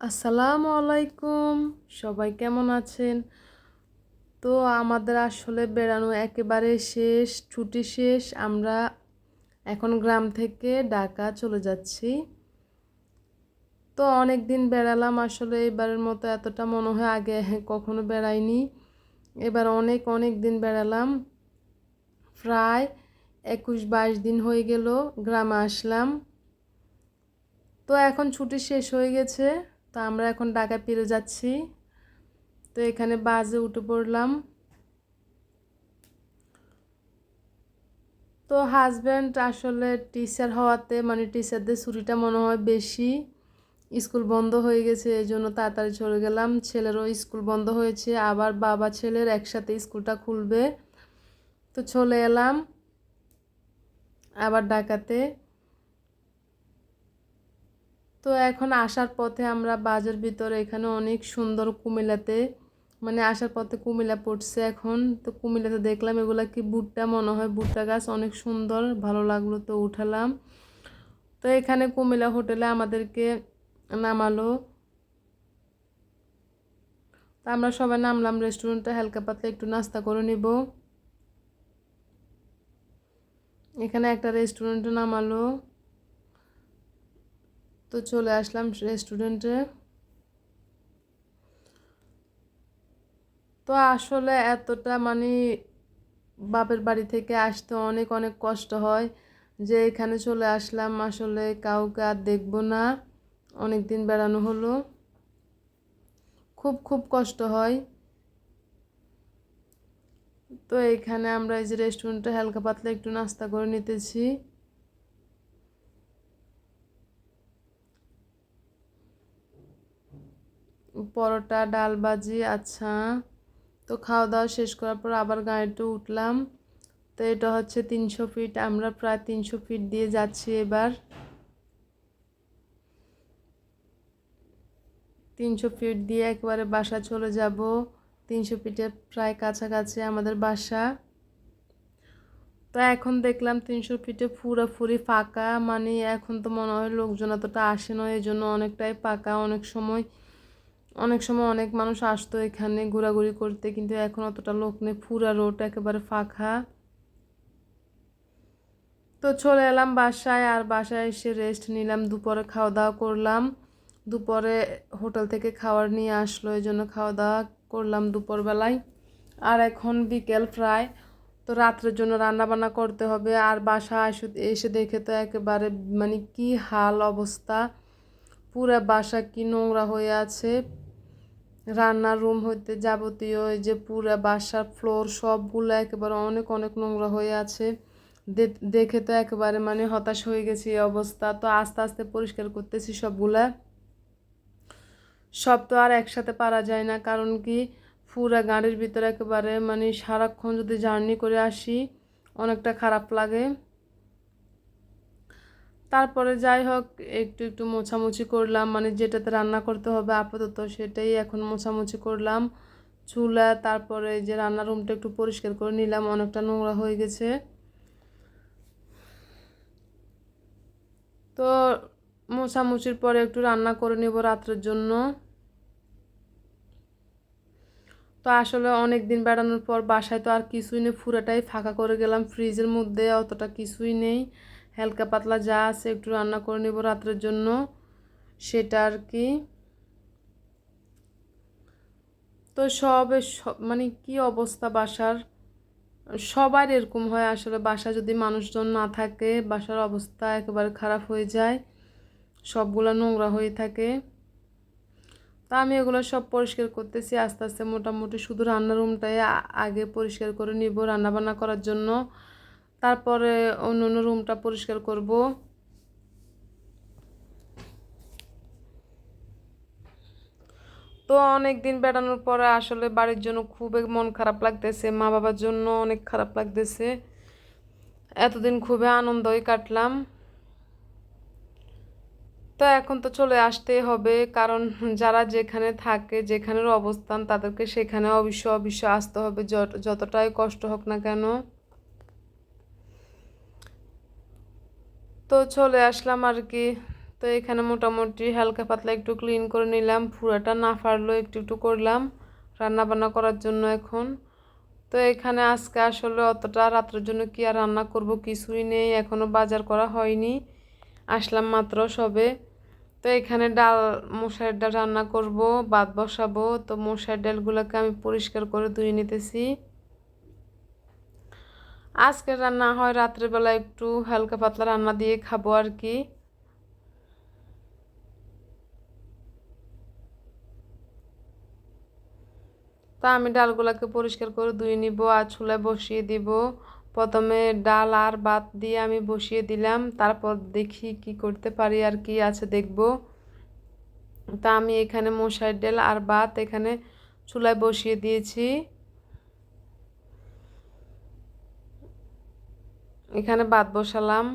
আসসালামু আলাইকুম। সবাই কেমন আছেন? তো আমাদের আসলে বেড়ানো একেবারে শেষ, ছুটি শেষ। আমরা এখন গ্রাম থেকে ঢাকা চলে যাচ্ছি। তো অনেক দিন বেড়ালাম, আসলে এবারের মতো এতটা মনে হয় আগে কখনো বেড়াইনি। এবার অনেক অনেক দিন বেড়ালাম। প্রায় একুশ, বাইশ দিন হয়ে গেল, গ্রামে আসলাম। তো এখন ছুটি শেষ হয়ে গেছে। তো আমরা এখন ঢাকা ফিরে যাচ্ছি। তো এখানে বাসে উঠে পড়লাম। তো হাজব্যান্ড আসলে টিচার হওয়াতে মানে টিচারদের ছুটিটা মনে হয় বেশি। স্কুল বন্ধ হয়ে গেছে, এই জন্য তাড়াতাড়ি চলে গেলাম। ছেলেরও স্কুল বন্ধ হয়েছে, আবার বাবা, ছেলের একসাথে স্কুলটা খুলবে। তো চলে এলাম আবার ঢাকাতে। তো এখন আসার পথে আমরা বাজার ভিতরে এখানে অনেক সুন্দর কুমিল্লাতে মানে আসার পথে কুমিল্লা পড়ছে এখন। তো কুমিল্লাতে দেখলাম এগুলা কি ভুট্টা মনে হয়, ভুট্টা গাছ অনেক সুন্দর, ভালো লাগল তো উঠালাম। তো এখানে কুমিল্লা হোটেলে আমাদেরকে নামালো। তো আমরা সবাই নামলাম রেস্টুরেন্টটা, হালকা পাতলা একটু নাস্তা করে নিব। এখানে একটা রেস্টুরেন্টে নামালো। তো চলে আসলাম রেস্টুরেন্টে তো আসলে এতটা মানে বাপের বাড়ি থেকে আসতে অনেক অনেক কষ্ট হয় যে এখানে চলে আসলাম। আসলে কাউকে আর দেখব না। অনেক দিন বেড়ানো হলো। খুব খুব কষ্ট হয়। তো এখানে আমরা এই যে রেস্টুরেন্টে হালকা পাতলা একটু নাস্তা করে নিতেছি। পরোটা, ডাল ভাজি আচ্ছা। তো খাওয়া দাওয়া শেষ করার পর আবার গাড়িতে উঠলাম। তো এটা হচ্ছে তিনশো ফিট আমরা প্রায় তিনশো ফিট দিয়ে যাচ্ছি এবার। তিনশো ফিট দিয়ে একবারে বাসা চলে যাব। তিনশো ফিটের প্রায় কাছাকাছি আমাদের বাসা। তো এখন দেখলাম তিনশো ফিটে পুরোপুরি ফাঁকা মানে এখন তো মনে হয় লোকজন এতটা আসে না এই জন্য অনেকটাই ফাঁকা, অনেক সময় অনেক সময় অনেক মানুষ আসতো এখানে ঘোরাঘুরি করতে, কিন্তু এখন অতটা লোক নেই। পুরা রোড একেবারে ফাঁকা। তো চলে এলাম বাসায়, আর বাসায় এসে রেস্ট নিলাম। দুপুরে খাওয়া দাওয়া করলাম। দুপুরে হোটেল থেকে খাবার নিয়ে আসলো, এই জন্য খাওয়া দাওয়া করলাম দুপুরবেলায়। আর এখন বিকেল প্রায়। তো রাত্রের জন্য রান্না বান্না করতে হবে। আর বাসা এসে এসে দেখে তো একেবারে মানে কি হাল অবস্থা। পুরা বাসা কি নোংরা হয়ে আছে। রান্নার রুম হইতে যাবতীয় এই যে পুরা বাসার ফ্লোর সবগুলো একেবারে অনেক অনেক নোংরা হয়ে আছে। দেখে তো একেবারে মানে হতাশ হয়ে গেছি এই অবস্থা। তো আস্তে আস্তে পরিষ্কার করতেছি সবগুলা। সব তো আর একসাথে পারা যায় না, কারণ কি পুরা গাড়ির ভিতরে একেবারে মানে সারাক্ষণ যদি জার্নি করে আসি, অনেকটা খারাপ লাগে। তারপরে যাই হোক, একটু একটু মোছামুছি করলাম। মানে যেটাতে রান্না করতে হবে আপাতত সেটাই এখন মোছামুছি করলাম। চুলা, তারপরে যে রান্নার রুমটা একটু পরিষ্কার করে নিলাম, অনেকটা নোংরা হয়ে গেছে। তো মোছামুছির পরে একটু রান্না করে নেব রাত্রের জন্য। তো আসলে অনেক দিন বেড়ানোর পর বাসায় তো আর কিছুই নেই পুরাটাই ফাঁকা করে গেলাম, ফ্রিজের মধ্যে অতটা কিছুই নেই। হালকা পাতলা যা আছে একটু রান্না করে নেব রাত্রের জন্য। সেটা আর কি। তো সবে মানে কি অবস্থা বাসার? সবার এরকম হয় আসলে বাসা যদি মানুষজন না থাকে, বাসার অবস্থা একেবারে খারাপ হয়ে যায়, সবগুলো নোংরা হয়ে থাকে। তা আমি এগুলো সব পরিষ্কার করতেছি, আস্তে আস্তে মোটামুটি শুধু রান্নার রুমটাই আগে পরিষ্কার করে নিব রান্নাবান্না করার জন্য। তারপরে অন্য অন্য রুমটা পরিষ্কার করব। তো অনেক দিন বেড়ানোর পরে আসলে বাড়ির জন্য খুবই মন খারাপ লাগতেছে, মা বাবার জন্য অনেক খারাপ লাগতেছে। এতদিন খুবই আনন্দই কাটলাম। তো এখন তো চলে আসতেই হবে, কারণ যারা যেখানে থাকে, যেখানের অবস্থান তাদেরকে সেখানে অবশ্য অবশ্য আসতে হবে যতটাই কষ্ট হোক না কেন। তো চলে আসলাম আর কি। তো এখানে মোটামুটি হালকা পাতলা একটু ক্লিন করে নিলাম, পুরাটা না ফাড়লো একটু একটু করলাম রান্না বান্না করার জন্য এখন। তো এখানে আজকে আসলে অতটা রাত্রের জন্য কি আর রান্না করব কিছুই নেই এখনও বাজার করা হয়নি, আসলাম মাত্র সবে। তো এখানে ডাল মশার ডাল রান্না করব, ভাত বসাবো, তো মশার ডালগুলোকে আমি পরিষ্কার করে ধুয়ে নিতেছি। আজকে রান্না হয় রাত্রেবেলা একটু হালকা পাতলা রান্না দিয়ে খাব আর কি। তা আমি ডালগুলোকে পরিষ্কার করে ধুয়ে নিব আর চুলায় বসিয়ে দিব। প্রথমে ডাল আর ভাত দিয়ে আমি বসিয়ে দিলাম, তারপর দেখি কি করতে পারি আর কি আছে দেখব। তা আমি এখানে মশার ডাল আর ভাত এখানে চুলায় বসিয়ে দিয়েছি। এখানে ভাত বসালাম।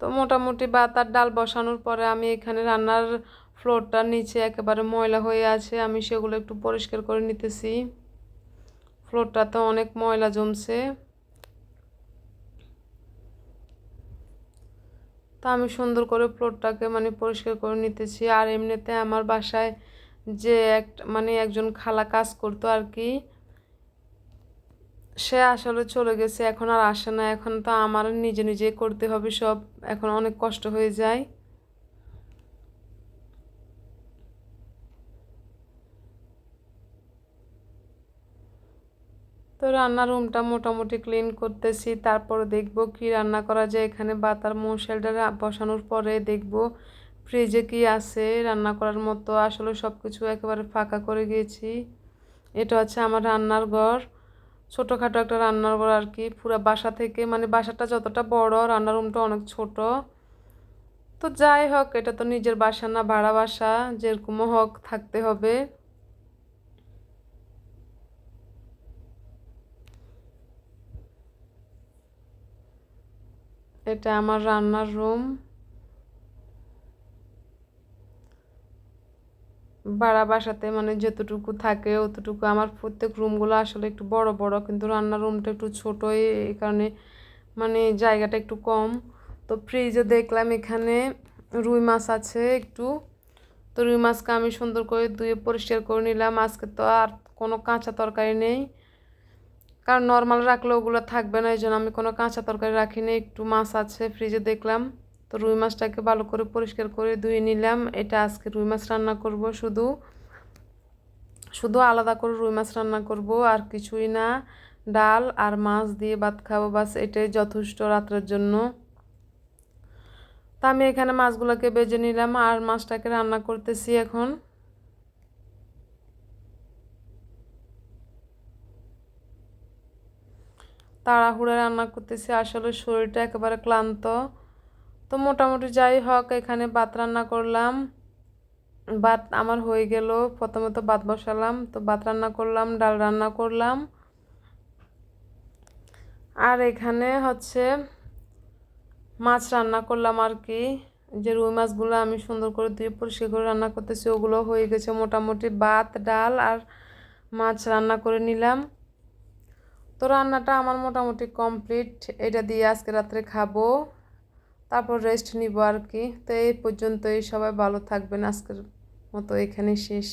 তো মোটামুটি ভাত আর ডাল বসানোর পরে আমি এখানে রান্নার ফ্লোরটার নিচে একেবারে ময়লা হয়ে আছে, আমি সেগুলো একটু পরিষ্কার করে নিতেছি। ফ্লোরটাতে অনেক ময়লা জমছে। তা আমি সুন্দর করে ফ্লোরটাকে মানে পরিষ্কার করে নিতেছি। আর এমনিতে আমার বাসায় যে এক মানে একজন খালা কাজ করতো আর কি সে আসলে চলে গেছে, এখন আর আসে না। এখন তো আমার নিজে নিজে করতে হবে সব। এখন অনেক কষ্ট হয়ে যায়। তো রান্নার রুমটা মোটামুটি ক্লিন করতেছি। তারপর দেখব কি রান্না করা যায় এখানে। বাতার মশালটা বসানোর পরে দেখব ফ্রিজে কি আছে। রান্না করার মতো আসলে সব কিছু একেবারে ফাঁকা করে গিয়েছি এটা হচ্ছে আমার রান্নার ঘর। ছোটোখাটো একটা রান্নার ঘর আর কি, পুরো বাসা থেকে মানে বাসাটা যতটা বড়, রান্নার রুমটা অনেক ছোট। তো যাই হোক, এটা তো নিজের বাসা না, ভাড়া বাসা, যেরকমও হোক থাকতে হবে। এটা আমার রান্নার রুম। ভাড়া বাসাতে মানে যতটুকু থাকে অতটুকু। আমার প্রত্যেক রুমগুলো আসলে একটু বড় বড়, কিন্তু রান্নার রুমটা একটু ছোটোই এই কারণে মানে জায়গাটা একটু কম। তো ফ্রিজে দেখলাম এখানে রুই মাছ আছে একটু। তো রুই মাছকে আমি সুন্দর করে ধুয়ে পরিষ্কার করে নিলাম। আজকে তো আর কোনো কাঁচা তরকারি নেই। কারণ নর্মাল রাখলে ওগুলো থাকবে না এই জন্য আমি কোনো কাঁচা তরকারি রাখিনি। একটু মাছ আছে ফ্রিজে দেখলাম। তো রুই মাছটাকে ভালো করে পরিষ্কার করে ধুয়ে নিলাম। এটা আজকে রুই মাছ রান্না করব শুধু। শুধু আলাদা করে রুই মাছ রান্না করব, আর কিছুই না। ডাল আর মাছ দিয়ে ভাত খাব, বাস এটাই যথেষ্ট রাত্রের জন্য। তা আমি এখানে মাছগুলোকে বেজে নিলাম আর মাছটাকে রান্না করতেছি এখন। তাড়াহুড়ে রান্না করতেছি, আসলে শরীরটা একেবারে ক্লান্ত। তো মোটামুটি যাই হোক, এখানে ভাত রান্না করলাম। ভাত আমার হয়ে গেল, প্রথমে তো ভাত বসালাম, তো ভাত রান্না করলাম, ডাল রান্না করলাম। আর এখানে হচ্ছে মাছ রান্না করলাম আর কি। যে রুই মাছগুলো আমি সুন্দর করে ধুয়ে পরিষ্কার করে রান্না করতেছি, ওগুলো হয়ে গেছে মোটামুটি ভাত, ডাল আর মাছ রান্না করে নিলাম। তো রান্নাটা আমার মোটামুটি কমপ্লিট, এটা দিয়ে আজকে রাত্রে খাব। তারপর রেস্ট নিব আর কি। তো এই পর্যন্তই, সবাই ভালো থাকবেন। আজকের মতো এখানে শেষ।